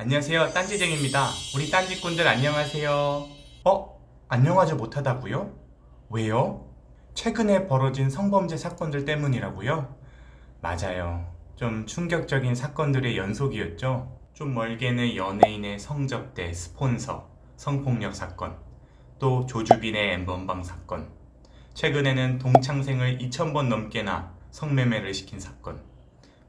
안녕하세요. 딴지쟁입니다. 우리 딴지꾼들 안녕하세요. 어? 안녕하지 못하다고요? 왜요? 최근에 벌어진 성범죄 사건들 때문이라고요? 맞아요. 좀 충격적인 사건들의 연속이었죠. 좀 멀게는 연예인의 성접대, 스폰서, 성폭력 사건, 또 조주빈의 엠번방 사건, 최근에는 동창생을 2,000번 넘게나 성매매를 시킨 사건,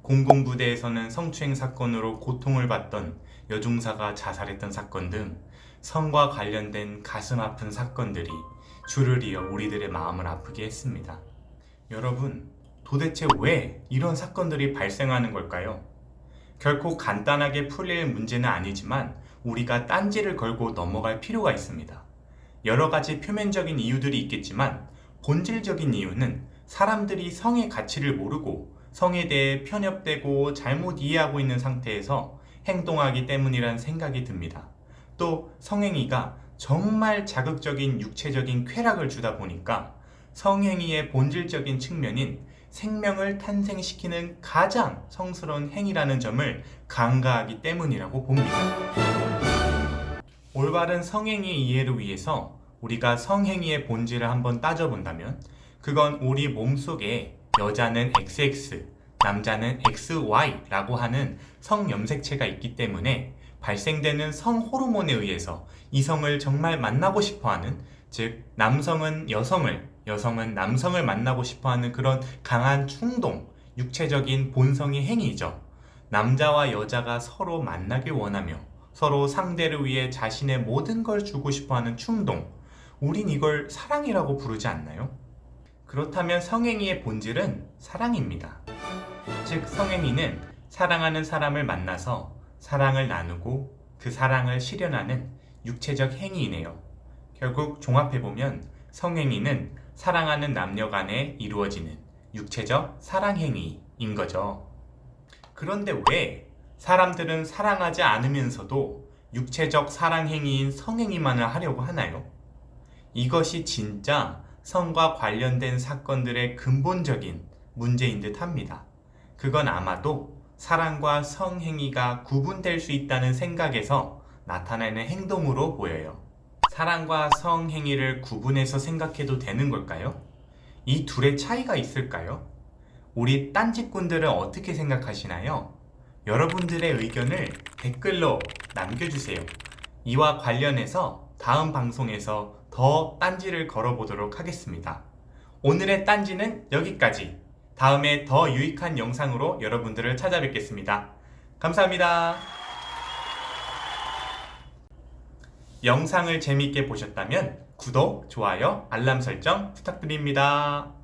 공공부대에서는 성추행 사건으로 고통을 받던 여중사가 자살했던 사건 등 성과 관련된 가슴 아픈 사건들이 줄을 이어 우리들의 마음을 아프게 했습니다. 여러분, 도대체 왜 이런 사건들이 발생하는 걸까요? 결코 간단하게 풀릴 문제는 아니지만 우리가 딴지를 걸고 넘어갈 필요가 있습니다. 여러 가지 표면적인 이유들이 있겠지만 본질적인 이유는 사람들이 성의 가치를 모르고 성에 대해 편협되고 잘못 이해하고 있는 상태에서 행동하기 때문이라는 생각이 듭니다. 또 성행위가 정말 자극적인 육체적인 쾌락을 주다 보니까 성행위의 본질적인 측면인 생명을 탄생시키는 가장 성스러운 행위라는 점을 간과하기 때문이라고 봅니다. 올바른 성행위 이해를 위해서 우리가 성행위의 본질을 한번 따져본다면 그건 우리 몸속에 여자는 XX, 남자는 XY라고 하는 성염색체가 있기 때문에 발생되는 성 호르몬에 의해서 이성을 정말 만나고 싶어 하는 즉 남성은 여성을 여성은 남성을 만나고 싶어 하는 그런 강한 충동, 육체적인 본성의 행위죠. 남자와 여자가 서로 만나길 원하며 서로 상대를 위해 자신의 모든 걸 주고 싶어 하는 충동. 우린 이걸 사랑이라고 부르지 않나요? 그렇다면 성행위의 본질은 사랑입니다. 즉, 성행위는 사랑하는 사람을 만나서 사랑을 나누고 그 사랑을 실현하는 육체적 행위이네요. 결국 종합해보면 성행위는 사랑하는 남녀 간에 이루어지는 육체적 사랑행위인 거죠. 그런데 왜 사람들은 사랑하지 않으면서도 육체적 사랑행위인 성행위만을 하려고 하나요? 이것이 진짜 성과 관련된 사건들의 근본적인 문제인 듯 합니다. 그건 아마도 사랑과 성행위가 구분될 수 있다는 생각에서 나타나는 행동으로 보여요. 사랑과 성행위를 구분해서 생각해도 되는 걸까요? 이 둘의 차이가 있을까요? 우리 딴짓꾼들은 어떻게 생각하시나요? 여러분들의 의견을 댓글로 남겨주세요. 이와 관련해서 다음 방송에서 더 딴지를 걸어보도록 하겠습니다. 오늘의 딴지는 여기까지. 다음에 더 유익한 영상으로 여러분들을 찾아뵙겠습니다. 감사합니다. 영상을 재밌게 보셨다면 구독, 좋아요, 알람 설정 부탁드립니다.